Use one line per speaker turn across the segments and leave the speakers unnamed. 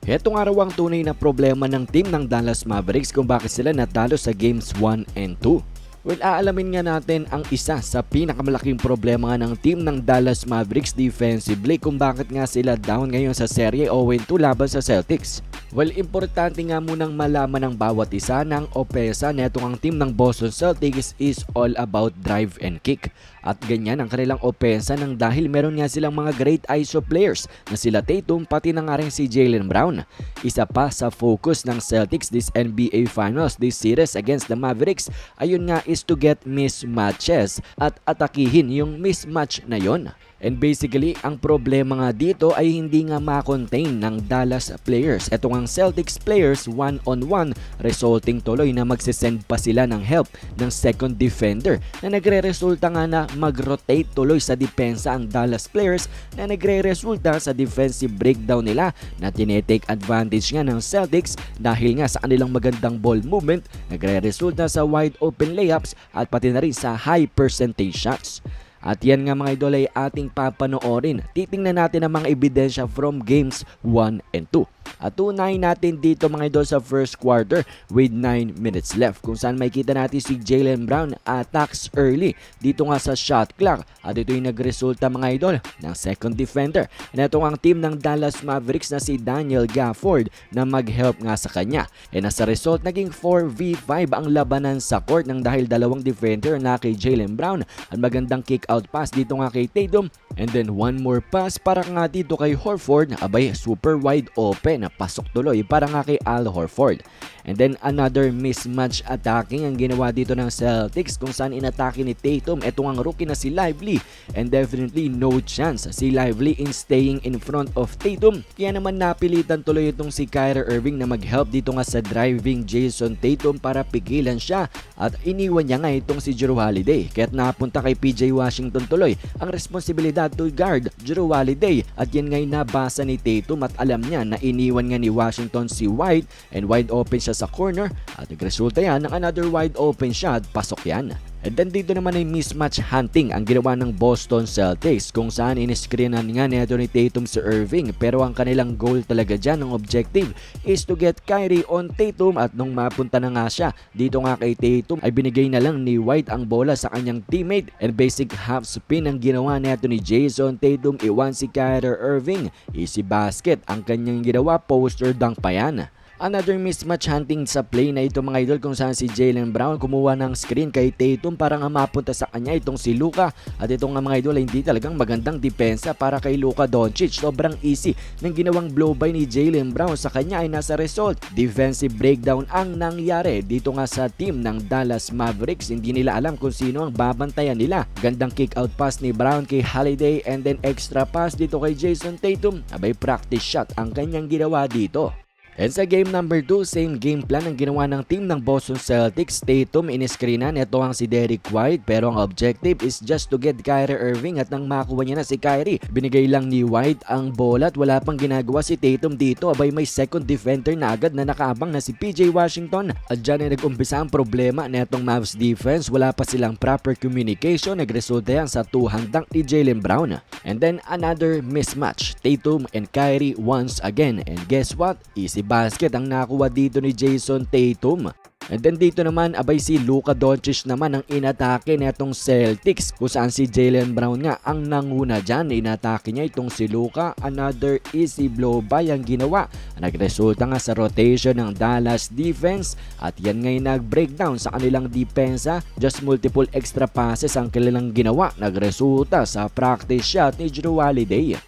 Hetong araw ang tunay na problema ng team ng Dallas Mavericks kung bakit sila natalo sa games 1 and 2. Well, aalamin nga natin ang isa sa pinakamalaking problema nga ng team ng Dallas Mavericks defensively kung bakit nga sila down ngayon sa serye 0-2 laban sa Celtics. Well, importante nga munang malaman ng bawat isa ng opesa netong ang team ng Boston Celtics is all about drive and kick. At ganyan ang kanilang opensa nang dahil meron nga silang mga great ISO players na sila Tatum pati na nga rin si Jalen Brown. Isa pa sa focus ng Celtics this NBA Finals this series against the Mavericks ayun nga is to get mismatches at atakihin yung mismatch na yon. And basically, ang problema nga dito ay hindi nga ma-contain ng Dallas players. Ito ang Celtics players one-on-one resulting tuloy na magsisend pa sila ng help ng second defender na nagre-resulta nga na mag-rotate tuloy sa depensa ang Dallas players na nagre-resulta sa defensive breakdown nila na tinetake advantage nga ng Celtics dahil nga sa kanilang magandang ball movement nagre-resulta sa wide open layups at pati na rin sa high percentage shots. At yan nga mga idol ay ating papanoorin. Titingnan natin ang mga ebidensya from games 1 and 2. At tunayin natin dito mga idol sa first quarter with 9 minutes left kung saan makikita natin si Jalen Brown attacks early dito nga sa shot clock at ito yung nagresulta mga idol ng second defender. And ito ang team ng Dallas Mavericks na si Daniel Gafford na mag-help nga sa kanya. And as a result naging 4v5 ang labanan sa court ng dahil dalawang defender na kay Jalen Brown at magandang kick out pass dito nga kay Tatum and then one more pass para nga dito kay Horford abay super wide open na pasok tuloy para nga kay Al Horford. And then another mismatch attacking ang ginawa dito ng Celtics kung saan inatake ni Tatum. Ito ang rookie na si Lively. And definitely no chance. Si Lively in staying in front of Tatum. Kaya naman napilitan tuloy itong si Kyrie Irving na mag-help dito nga sa driving Jason Tatum para pigilan siya at iniwan niya nga itong si Drew Holiday. Kaya't napunta kay PJ Washington tuloy ang responsibilidad to guard Drew Holiday at yan nga'y nabasa ni Tatum at alam niya na iniwan nga ni Washington si White and wide open siya sa corner at nagresulta yan ng another wide open shot pasok yan. And then dito naman ay mismatch hunting ang ginawa ng Boston Celtics kung saan iniskrinan nga ni Anthony Tatum si Irving. Pero ang kanilang goal talaga dyan ng objective is to get Kyrie on Tatum at nung mapunta na nga siya dito nga kay Tatum ay binigay na lang ni White ang bola sa kanyang teammate. And basic half spin ang ginawa ni Anthony Jason Tatum iwan si Kyrie Irving. Easy basket ang kanyang ginawa poster dunk pa yan. Another mismatch hunting sa play na ito mga idol kung saan si Jalen Brown kumuha ng screen kay Tatum para nga mapunta sa kanya itong si Luka at itong nga mga idol ay hindi talagang magandang depensa para kay Luka Doncic. Sobrang easy ng ginawang blow by ni Jalen Brown sa kanya ay nasa result. Defensive breakdown ang nangyari dito nga sa team ng Dallas Mavericks. Hindi nila alam kung sino ang babantayan nila. Gandang kick out pass ni Brown kay Holiday and then extra pass dito kay Jason Tatum. Abay practice shot ang kanyang ginawa dito. And sa game number 2, same game plan ang ginawa ng team ng Boston Celtics. Tatum iniskrinan, ito ang si Derek White pero ang objective is just to get Kyrie Irving at nang makuha niya na si Kyrie, binigay lang ni White ang bola at wala pang ginagawa si Tatum dito. Abay may second defender na agad na nakaabang na si PJ Washington. At dyan ay nag-umpisa ang problema netong Mavs defense. Wala pa silang proper communication. Nagresulta yan sa tuhang dunk ni Jalen Brown. And then another mismatch. Tatum and Kyrie once again. And guess what? Easy basket ang nakuha dito ni Jason Tatum. And then dito naman, abay si Luka Doncic naman ang inatake netong Celtics kung saan si Jalen Brown nga ang nanguna dyan. Inatake niya itong si Luka. Another easy blow by ang ginawa. Nagresulta nga sa rotation ng Dallas defense at yan ngay nag-breakdown sa kanilang depensa. Just multiple extra passes ang kanilang ginawa. Nagresulta sa practice shot ni Drew Holiday.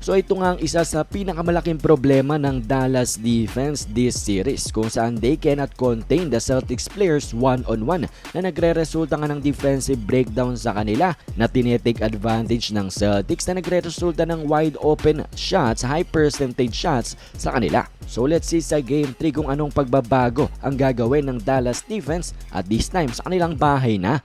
So ito nga ang isa sa pinakamalaking problema ng Dallas defense this series kung saan they cannot contain the Celtics players one-on-one na nagre-resulta nga ng defensive breakdown sa kanila na tinetake advantage ng Celtics na nagre-resulta ng wide open shots, high percentage shots sa kanila. So let's see sa game 3 kung anong pagbabago ang gagawin ng Dallas defense at this time sa kanilang bahay na.